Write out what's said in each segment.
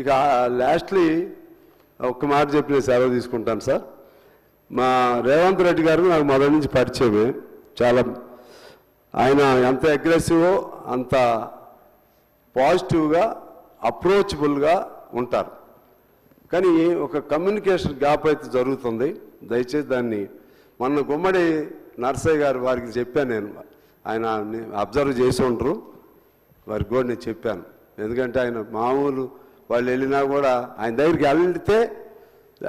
ఇక లాస్ట్లీ ఒక్క మాట చెప్పిన సెలవు తీసుకుంటాను సార్. మా రేవంత్ రెడ్డి గారు నాకు మొదటి నుంచి పరిచయమే. చాలా ఆయన ఎంత అగ్రెసివో అంత పాజిటివ్గా అప్రోచబుల్గా ఉంటారు. కానీ ఒక కమ్యూనికేషన్ గ్యాప్ అయితే జరుగుతుంది. దయచేసి దాన్ని మొన్న గుమ్మడి నర్సయ్య గారు వారికి చెప్పాను నేను. ఆయన అబ్జర్వ్ చేసి ఉంటారు. వారికి కూడా నేను చెప్పాను. ఎందుకంటే ఆయన మామూలు వాళ్ళు వెళ్ళినా కూడా ఆయన దగ్గరికి వెళ్తే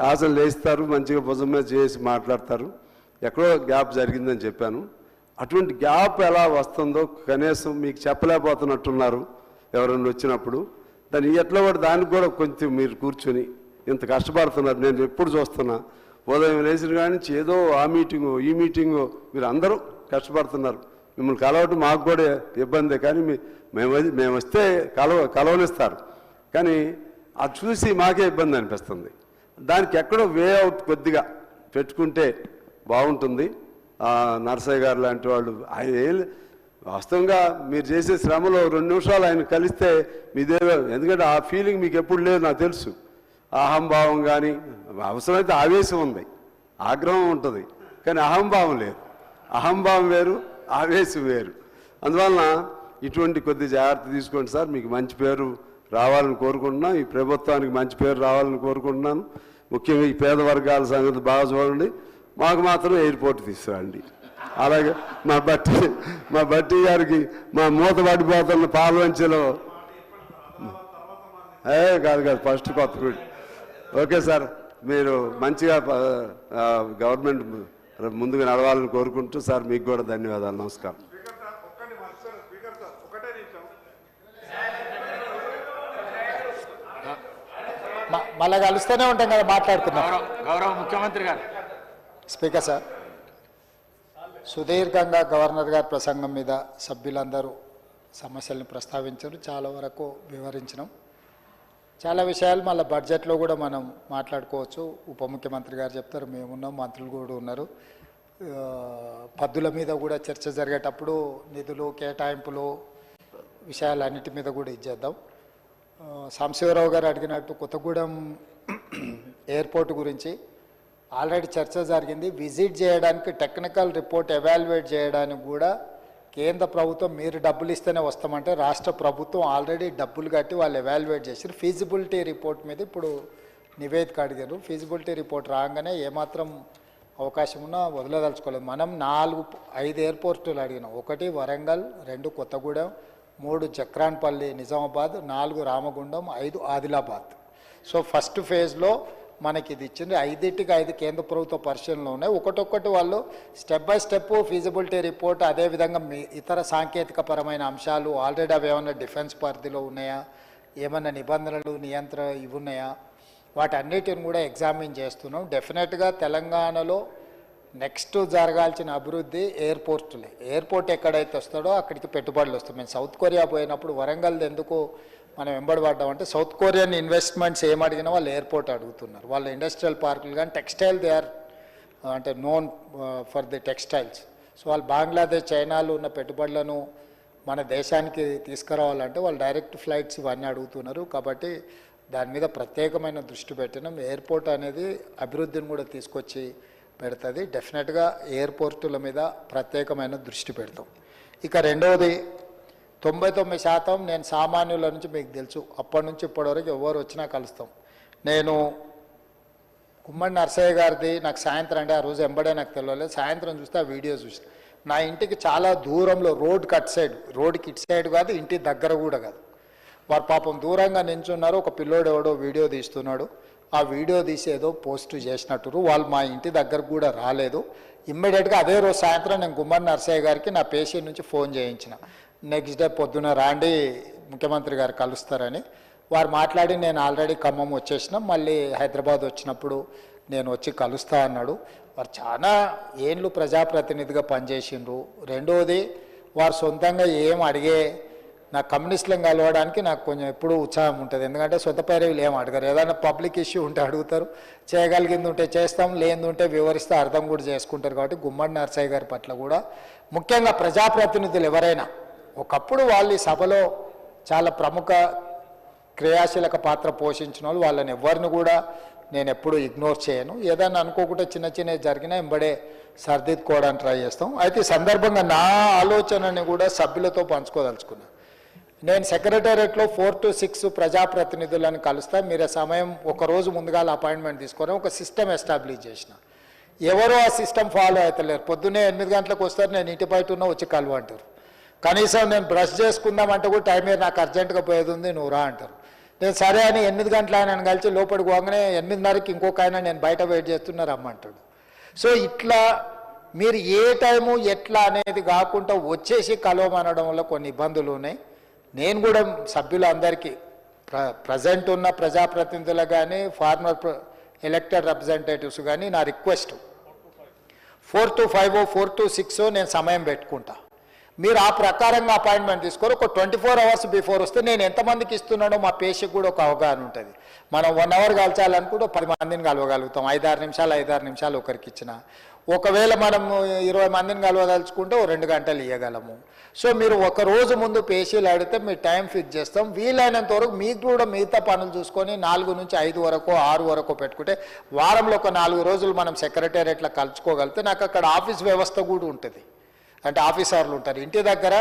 ఆశలు లేస్తారు మంచిగా భుజం మీద చేసి మాట్లాడతారు. ఎక్కడో గ్యాప్ జరిగిందని చెప్పాను. అటువంటి గ్యాప్ ఎలా వస్తుందో కనీసం మీకు చెప్పలేకపోతున్నట్టున్నారు ఎవరైనా వచ్చినప్పుడు. దాన్ని ఎట్లా కూడా దానికి కూడా కొంచెం మీరు కూర్చొని ఇంత కష్టపడుతున్నారు. నేను ఎప్పుడు చూస్తున్నా. ఉదయం లేచిన కానీ ఏదో ఆ మీటింగు ఈ మీటింగు మీరు అందరూ కష్టపడుతున్నారు. మిమ్మల్ని కలవటం మాకు కూడా ఇబ్బందే కానీ మేము మేము వస్తే కలవ కలవనిస్తారు. కానీ అది చూసి మాకే ఇబ్బంది అనిపిస్తుంది. దానికి ఎక్కడో వే అవుట్ కొద్దిగా పెట్టుకుంటే బాగుంటుంది. నరసయ్య గారు లాంటి వాళ్ళు ఆయన వాస్తవంగా మీరు చేసే శ్రమలో రెండు నిమిషాలు ఆయన కలిస్తే మీదే ఎందుకంటే ఆ ఫీలింగ్ మీకు ఎప్పుడు లేదు నాకు తెలుసు. అహంభావం కానీ అవసరమైతే ఆవేశం ఉంది ఆగ్రహం ఉంటుంది కానీ అహంభావం లేదు. అహంభావం వేరు ఆవేశం వేరు. అందువలన ఇటువంటి కొద్ది జాగ్రత్త తీసుకోండి సార్. మీకు మంచి పేరు రావాలని కోరుకుంటున్నాను ఈ ప్రభుత్వానికి మంచి పేరు రావాలని కోరుకుంటున్నాను. ముఖ్యంగా ఈ పేద వర్గాల సంగతి బాగా చూడండి. మాకు మాత్రం ఎయిర్పోర్ట్ తీసుకురండి. అలాగే మా బట్టి మా బట్టి గారికి మా మూత పడిపోతున్న పాల్వంచలో. ఏ కాదు కాదు ఫస్ట్ కొత్త ఓకే సార్ మీరు మంచిగా గవర్నమెంట్ ముందుకు నడవాలని కోరుకుంటూ సార్ మీకు కూడా ధన్యవాదాలు. నమస్కారం. స్పీకర్ సార్ ఒక్కటి మార్చారు స్పీకర్ సార్ ఒకటే నిమిషం మ- మళ్ళా కలుస్తూనే ఉంటాం కదా మాట్లాడుకుందాం. గౌరవ గౌరవ ముఖ్యమంత్రి గారు. స్పీకర్ సార్ సుదీర్ఘంగా గవర్నర్ గారి ప్రసంగం మీద సభ్యులందరూ సమస్యల్ని ప్రస్తావించారు. చాలా వరకు వివరించినాం. చాలా విషయాలు మళ్ళీ బడ్జెట్లో కూడా మనం మాట్లాడుకోవచ్చు. ఉప ముఖ్యమంత్రి గారు చెప్తారు మేమున్నాం మంత్రులు కూడా ఉన్నారు. పద్దుల మీద కూడా చర్చ జరిగేటప్పుడు నిధులు కేటాయింపులు విషయాలన్నిటి మీద కూడా ఇచ్చేద్దాం. సాంశివరావు గారు అడిగినట్టు కొత్తగూడెం ఎయిర్పోర్ట్ గురించి ఆల్రెడీ చర్చ జరిగింది. విజిట్ చేయడానికి టెక్నికల్ రిపోర్ట్ ఎవాల్యుయేట్ చేయడానికి కూడా కేంద్ర ప్రభుత్వం మీరు డబ్బులు ఇస్తేనే వస్తామంటే రాష్ట్ర ప్రభుత్వం ఆల్రెడీ డబ్బులు కట్టి వాళ్ళు ఎవాల్యుయేట్ చేసారు ఫీజిబిలిటీ రిపోర్ట్ మీద ఇప్పుడు నివేదిక అడిగారు. ఫీజిబిలిటీ రిపోర్ట్ రాగానే ఏమాత్రం అవకాశం ఉన్నా వదలదలుచుకోలేదు. మనం నాలుగు ఐదు ఎయిర్పోర్టులు అడిగినాం. ఒకటి వరంగల్ రెండు కొత్తగూడెం మూడు జక్రాన్పల్లి నిజామాబాద్ నాలుగు రామగుండం ఐదు ఆదిలాబాద్. సో ఫస్ట్ ఫేజ్లో మనకి ఇది ఇచ్చింది ఐదింటికి ఐదు కేంద్ర ప్రభుత్వ పరిశీలనలు ఉన్నాయి. ఒకటొక్కటి వాళ్ళు step by step feasibility report అదేవిధంగా మీ ఇతర సాంకేతిక పరమైన అంశాలు ఆల్రెడీ అవి ఏమైనా డిఫెన్స్ పరిధిలో ఉన్నాయా? ఏమైనా నిబంధనలు నియంత్రణ ఇవి ఉన్నాయా? వాటన్నిటిని కూడా ఎగ్జామిన్ చేస్తున్నాం. డెఫినెట్గా తెలంగాణలో నెక్స్ట్ జరగాల్సిన అభివృద్ధి ఎయిర్పోర్టులే. ఎయిర్పోర్ట్ ఎక్కడైతే వస్తాడో అక్కడికి పెట్టుబడులు వస్తాయి. మేము సౌత్ కొరియా పోయినప్పుడు వరంగల్ ఎందుకు మనం వెంబడి పడ్డామంటే సౌత్ కొరియన్ ఇన్వెస్ట్మెంట్స్ ఏం అడిగినా వాళ్ళు ఎయిర్పోర్ట్ అడుగుతున్నారు. వాళ్ళ ఇండస్ట్రియల్ పార్కులు కానీ టెక్స్టైల్ దే ఆర్ అంటే known for the textiles. So వాళ్ళు బంగ్లాదేశ్ చైనాలో ఉన్న పెట్టుబడులను మన దేశానికి తీసుకురావాలంటే వాళ్ళు డైరెక్ట్ ఫ్లైట్స్ ఇవన్నీ అడుగుతున్నారు. కాబట్టి దాని మీద ప్రత్యేకమైన దృష్టి పెట్టినాం. ఎయిర్పోర్ట్ అనేది అభివృద్ధిని కూడా తీసుకొచ్చి పెడుతుంది. డెఫినెట్గా ఎయిర్పోర్టుల మీద ప్రత్యేకమైన దృష్టి పెడతాం. ఇక రెండవది తొంభై తొమ్మిది శాతం నేను సామాన్యుల నుంచి మీకు తెలుసు. అప్పటి నుంచి ఇప్పటివరకు ఎవరు వచ్చినా కలుస్తాం. నేను కుమ్మడి నర్సయ్య గారిది నాకు సాయంత్రం అంటే ఆ రోజు ఎంబడే నాకు తెలియలేదు సాయంత్రం చూస్తే ఆ వీడియో చూసి నా ఇంటికి చాలా దూరంలో రోడ్ కట్ సైడ్ రోడ్కి ఇటు సైడ్ కాదు ఇంటి దగ్గర కూడా కాదు. వారు పాపం దూరంగా నించున్నారు. ఒక పిల్లోడు ఎవడో వీడియో తీస్తున్నాడు. ఆ వీడియో తీసేదో పోస్ట్ చేసినట్టు వాళ్ళు మా ఇంటి దగ్గర కూడా రాలేదు. ఇమ్మీడియట్గా అదే రోజు సాయంత్రం నేను గుమ్మడి నర్సయ్య గారికి నా పేషెంట్ నుంచి ఫోన్ చేయించిన. నెక్స్ట్ డే పొద్దున రాండి ముఖ్యమంత్రి గారు కలుస్తారని. వారు మాట్లాడి నేను ఆల్రెడీ ఖమ్మం వచ్చేసిన మళ్ళీ హైదరాబాద్ వచ్చినప్పుడు నేను వచ్చి కలుస్తా అన్నాడు. వారు చాలా ఏండ్లు ప్రజాప్రతినిధిగా పనిచేసిండ్రు. రెండవది వారు సొంతంగా ఏం అడిగే నా కమ్యూనిస్టులను కలవడానికి నాకు కొంచెం ఎప్పుడూ ఉత్సాహం ఉంటుంది. ఎందుకంటే సొంత పేరేవి ఏం అడగరు. ఏదైనా పబ్లిక్ ఇష్యూ ఉంటే అడుగుతారు. చేయగలిగింది ఉంటే చేస్తాం లేనిది ఉంటే వివరిస్తే అర్థం కూడా చేసుకుంటారు. కాబట్టి గుమ్మడి నరసయ్య గారి పట్ల కూడా ముఖ్యంగా ప్రజాప్రతినిధులు ఎవరైనా ఒకప్పుడు వాళ్ళు ఈ సభలో చాలా ప్రముఖ క్రియాశీలక పాత్ర పోషించిన వాళ్ళు వాళ్ళని ఎవరిని కూడా నేను ఎప్పుడు ఇగ్నోర్ చేయను. ఏదైనా అనుకోకుండా చిన్న చిన్న జరిగినా ఎంబడే సర్దిద్దుకోవడానికి ట్రై చేస్తాం. అయితే సందర్భంగా నా ఆలోచనని కూడా సభ్యులతో పంచుకోదలుచుకున్నాను నేను సెక్రటేరియట్లో ఫోర్ టు సిక్స్ ప్రజాప్రతినిధులను కలుస్తా. మీరు సమయం ఒక రోజు ముందుగా అపాయింట్మెంట్ తీసుకొని ఒక సిస్టమ్ ఎస్టాబ్లిష్ చేసిన. ఎవరో ఆ సిస్టమ్ ఫాలో అవుతలేరు పొద్దున్నే ఎనిమిది గంటలకు వస్తారు నేను ఇంటి బయట ఉన్నా వచ్చి కలువ అంటారు కనీసం నేను బ్రష్ చేసుకుందామంటే కూడా టైం మీద నాకు అర్జెంటుగా పోయేది ఉంది నువ్వు రా అంటారు. నేను సరే అని ఎనిమిది గంటల ఆయన కలిసి లోపలికి పోగానే ఎనిమిదిన్నరకి ఇంకొక ఆయన నేను బయట వెయిట్ చేస్తున్నారు రమ్మంటాడు. సో ఇట్లా మీరు ఏ టైము ఎట్లా అనేది కాకుండా వచ్చేసి కలవమనడం వల్ల కొన్ని ఇబ్బందులు ఉన్నాయి. నేను కూడా సభ్యులందరికీ ప్ర ప్రజెంట్ ఉన్న ప్రజాప్రతినిధులు కానీ ఫార్మర్ ఎలక్టెడ్ రిప్రజెంటేటివ్స్ కానీ నా request four to five four to six నేను సమయం పెట్టుకుంటా. మీరు ఆ ప్రకారంగా అపాయింట్మెంట్ తీసుకొని ఒక ట్వంటీ ఫోర్ అవర్స్ బిఫోర్ వస్తే నేను ఎంతమందికి ఇస్తున్నానో మా పేషెంట్ కూడా ఒక అవగాహన ఉంటుంది. మనం వన్ అవర్ కలచాలనుకుంటే పది మందిని కలవగలుగుతాం. ఐదారు నిమిషాలు ఐదారు నిమిషాలు ఒకరికి ఇచ్చిన. ఒకవేళ మనం ఇరవై మందిని కలవదలుచుకుంటే రెండు గంటలు ఇవ్వగలము సో మీరు ఒక రోజు ముందు పేషీలు అడిగితే మీ టైం ఫిక్స్ చేస్తాం. వీలైనంత వరకు మీకు కూడా మిగతా పనులు చూసుకొని నాలుగు నుంచి ఐదు వరకు ఆరు వరకు పెట్టుకుంటే వారంలో ఒక నాలుగు రోజులు మనం సెక్రటేరియట్లో కలుసుకోగలిగితే నాకు అక్కడ ఆఫీస్ వ్యవస్థ కూడా ఉంటుంది. అంటే ఆఫీసర్లు ఉంటారు. ఇంటి దగ్గర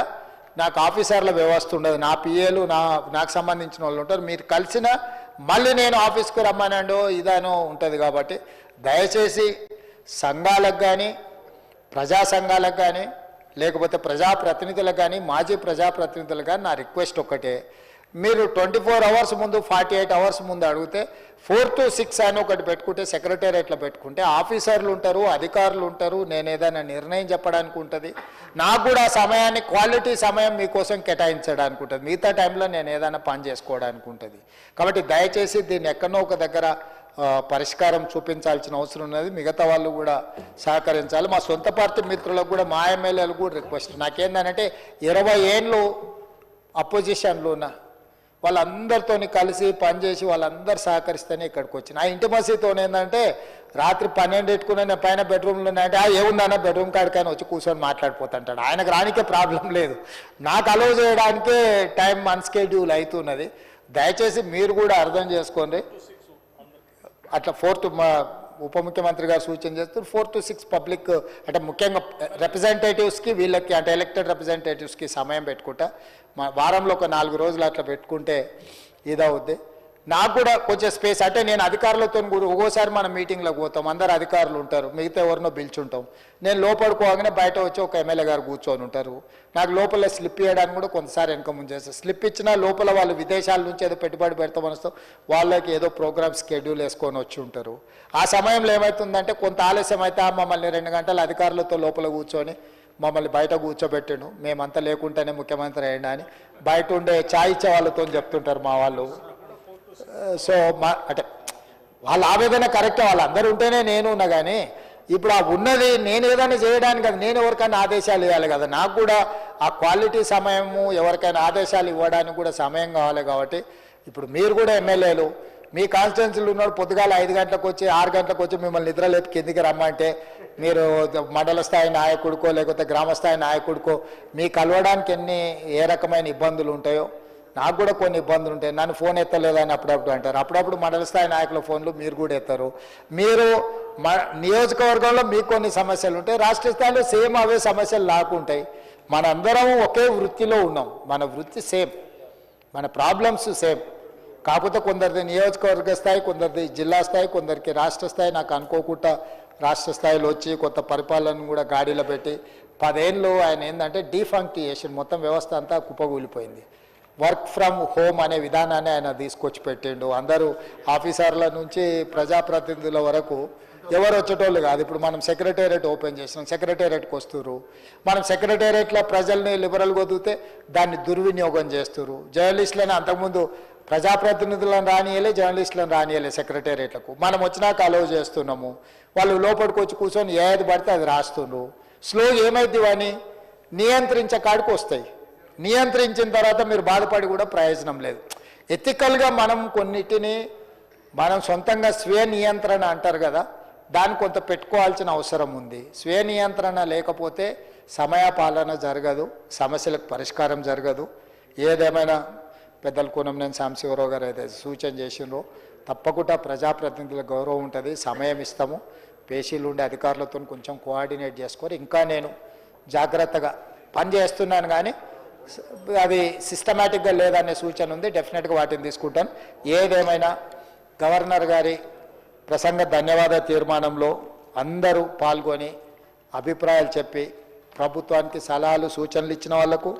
నాకు ఆఫీసర్ల వ్యవస్థ ఉండదు. నా పిఏలు నా నాకు సంబంధించిన వాళ్ళు ఉంటారు. మీరు కలిసిన మళ్ళీ నేను ఆఫీస్కి రమ్మనండో ఇదానో ఉంటుంది కాబట్టి దయచేసి సంఘాలకు కానీ ప్రజా సంఘాలకు కానీ లేకపోతే ప్రజాప్రతినిధులకు కానీ మాజీ ప్రజాప్రతినిధులకు కానీ నా రిక్వెస్ట్ ఒక్కటే. మీరు ట్వంటీ ఫోర్ అవర్స్ ముందు ఫార్టీ ఎయిట్ అవర్స్ ముందు అడిగితే ఫోర్ టు సిక్స్ అని ఒకటి పెట్టుకుంటే సెక్రటేరియట్లో పెట్టుకుంటే ఆఫీసర్లు ఉంటారు అధికారులు ఉంటారు నేను ఏదైనా నిర్ణయం చెప్పడానికి ఉంటుంది. నాకు కూడా సమయాన్ని క్వాలిటీ సమయం మీకోసం కేటాయించడానికి ఉంటుంది. మిగతా టైంలో నేను ఏదైనా పని చేసుకోవడానికి ఉంటుంది. కాబట్టి దయచేసి దీన్ని ఎక్కడో ఒక దగ్గర పరిష్కారం చూపించాల్సిన అవసరం ఉన్నది. మిగతా వాళ్ళు కూడా సహకరించాలి. మా సొంత పార్టీ మిత్రులకు కూడా మా ఎమ్మెల్యేలు కూడా రిక్వెస్ట్ నాకేందనంటే ఇరవై ఏళ్ళు అపోజిషన్లో ఉన్న వాళ్ళందరితోని కలిసి పనిచేసి వాళ్ళందరూ సహకరిస్తేనే ఇక్కడికి వచ్చిన. ఆ ఇంటిమసీతో ఏంటంటే రాత్రి పన్నెండు పెట్టుకుని నేను పైన బెడ్రూమ్లో అంటే ఆ ఏముందన్న బెడ్రూమ్ కాడికైనా వచ్చి కూర్చొని మాట్లాడిపోతుంటాడు. ఆయనకు రానికే ప్రాబ్లం లేదు. నాకు అలవ్ చేయడానికే టైం అన్స్కెడ్యూల్ అవుతున్నది దయచేసి మీరు కూడా అర్థం చేసుకోండి. అట్లా ఫోర్త్ మా ఉప ముఖ్యమంత్రి గారు సూచన చేస్తారు. ఫోర్ టు సిక్స్ పబ్లిక్ అంటే ముఖ్యంగా రిప్రజెంటేటివ్స్కి వీళ్ళకి అంటే ఎలక్టెడ్ రిప్రజెంటేటివ్స్కి సమయం పెట్టుకుంటా. మా వారంలో ఒక నాలుగు రోజులు అట్లా పెట్టుకుంటే ఇదవుద్ది. నాకు కూడా కొంచెం స్పేస్ అంటే నేను అధికారులతో కూడా ఒక్కోసారి మనం మీటింగ్లోకి పోతాం. అందరు అధికారులు ఉంటారు. మిగతా ఎవరినో పిలుచుంటాం. నేను లోపడుకోగానే బయట వచ్చి ఒక ఎమ్మెల్యే గారు కూర్చొని ఉంటారు. నాకు లోపల స్లిప్ ఇవ్వడానికి కూడా కొంతసారి వెనక ముందు చేస్తారు స్లిప్ ఇచ్చినా లోపల వాళ్ళు విదేశాల నుంచి ఏదో పెట్టుబడి పెడతామని వస్తాం వాళ్ళకి ఏదో ప్రోగ్రామ్ స్కెడ్యూల్ వేసుకొని వచ్చి ఉంటారు. ఆ సమయంలో ఏమవుతుందంటే కొంత ఆలస్యం అయితే ఆ మమ్మల్ని రెండు గంటలు అధికారులతో లోపల కూర్చొని మమ్మల్ని బయట కూర్చోబెట్టిండు. మేమంతా లేకుంటేనే ముఖ్యమంత్రి అయ్యండి అని బయట ఉండే ఛాయ్ ఇచ్చే వాళ్ళతో చెప్తుంటారు మా వాళ్ళు. Uh, సో మా అంటే వాళ్ళ ఆవేదన కరెక్ట్ వాళ్ళందరూ ఉంటేనే నేను ఉన్నా కానీ ఇప్పుడు ఆ ఉన్నది నేను ఏదైనా చేయడానికి కదా నేను ఎవరికైనా ఆదేశాలు ఇవ్వాలి కదా. నాకు కూడా ఆ క్వాలిటీ సమయము ఎవరికైనా ఆదేశాలు ఇవ్వడానికి కూడా సమయం కావాలి కాబట్టి ఇప్పుడు మీరు కూడా ఎమ్మెల్యేలు మీ కాన్స్టిట్యున్సీలు ఉన్నాడు పొద్దుగాల ఐదు గంటలకు వచ్చి ఆరు గంటలకు వచ్చి మిమ్మల్ని నిద్ర లేపి కిందికి రమ్మంటే మీరు మండల స్థాయి నాయకుడికో లేకపోతే గ్రామ స్థాయి నాయకుడికో మీ కలవడానికి ఎన్ని ఏ రకమైన ఇబ్బందులు ఉంటాయో నాకు కూడా కొన్ని ఇబ్బందులు ఉంటాయి. నన్ను ఫోన్ ఎత్తలేదని అప్పుడప్పుడు అంటారు. అప్పుడప్పుడు మండల స్థాయి నాయకుల ఫోన్లు మీరు కూడా ఎత్తారు. మీరు నియోజకవర్గంలో మీకు కొన్ని సమస్యలు ఉంటాయి. రాష్ట్ర స్థాయిలో సేమ్ అవే సమస్యలు లాకుంటాయి మనందరం ఒకే వృత్తిలో ఉన్నాం. మన వృత్తి సేమ్. మన ప్రాబ్లమ్స్ సేమ్. కాకపోతే కొందరిది నియోజకవర్గ స్థాయి కొందరిది జిల్లా స్థాయి కొందరికి రాష్ట్ర స్థాయి. నాకు అనుకోకుండా రాష్ట్ర స్థాయిలో వచ్చి కొత్త పరిపాలన కూడా గాడిలో పెట్టి పదేళ్ళు ఆయన ఏంటంటే డీఫంక్టియేషన్ మొత్తం వ్యవస్థ అంతా కుప్పగూలిపోయింది వర్క్ ఫ్రమ్ హోమ్ అనే విధానాన్ని ఆయన తీసుకొచ్చి పెట్టిండు. అందరూ ఆఫీసర్ల నుంచి ప్రజాప్రతినిధుల వరకు ఎవరు వచ్చేటోళ్ళు కాదు. ఇప్పుడు మనం సెక్రటేరియట్ ఓపెన్ చేసినాం. సెక్రటేరియట్కి వస్తున్నారు మనం సెక్రటేరియట్లో ప్రజల్ని లిబరల్గా వదిలితే దాన్ని దుర్వినియోగం చేస్తున్నారు జర్నలిస్టులను అంతకుముందు ప్రజాప్రతినిధులను రానియలే జర్నలిస్టులను రానియలే సెక్రటేరియట్లకు. మనం వచ్చినాక అలవ్ చేస్తున్నాము. వాళ్ళు లోపలికి వచ్చి కూర్చొని ఏది పడితే అది రాస్తున్నారు స్లో ఏమైద్ది అని నియంత్రించే కాడికి వస్తాయి. నియంత్రించిన తర్వాత మీరు బాధపడి కూడా ప్రయోజనం లేదు. ఎథికల్గా మనం కొన్నిటిని మనం సొంతంగా స్వీయ నియంత్రణ అంటారు కదా దాన్ని కొంత పెట్టుకోవాల్సిన అవసరం ఉంది. స్వీయ నియంత్రణ లేకపోతే సమయపాలన జరగదు సమస్యలకు పరిష్కారం జరగదు. ఏదేమైనా పెద్దల కూనంనేని సాంశివరావు గారు అయితే సూచన చేసినో తప్పకుండా ప్రజాప్రతినిధుల గౌరవం ఉంటుంది సమయం ఇస్తాము. పేషీలు ఉండే అధికారులతో కొంచెం కోఆర్డినేట్ చేసుకొని ఇంకా నేను జాగ్రత్తగా పని చేస్తున్నాను కానీ అది సిస్టమేటిక్గా లేదనే సూచన ఉంది డెఫినెట్గా వాటిని తీసుకుంటాను. ఏదేమైనా గవర్నర్ గారి ప్రసంగ ధన్యవాద తీర్మానంలో అందరూ పాల్గొని అభిప్రాయాలు చెప్పి ప్రభుత్వానికి సలహాలు సూచనలు ఇచ్చిన వాళ్ళకు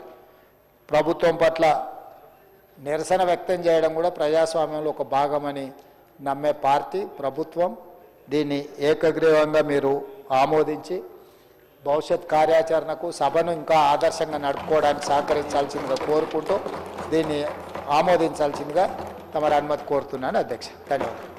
ప్రభుత్వం పట్ల నిరసన వ్యక్తం చేయడం కూడా ప్రజాస్వామ్యంలో ఒక భాగమని నమ్మే పార్టీ ప్రభుత్వం దీన్ని ఏకగ్రీవంగా మీరు ఆమోదించి భవిష్యత్ కార్యాచరణకు సభను ఇంకా ఆదర్శంగా నడుపుకోవడానికి సహకరించాల్సిందిగా కోరుకుంటూ దీన్ని ఆమోదించాల్సిందిగా తమరు అనుమతి కోరుతున్నాను అధ్యక్ష. ధన్యవాదాలు.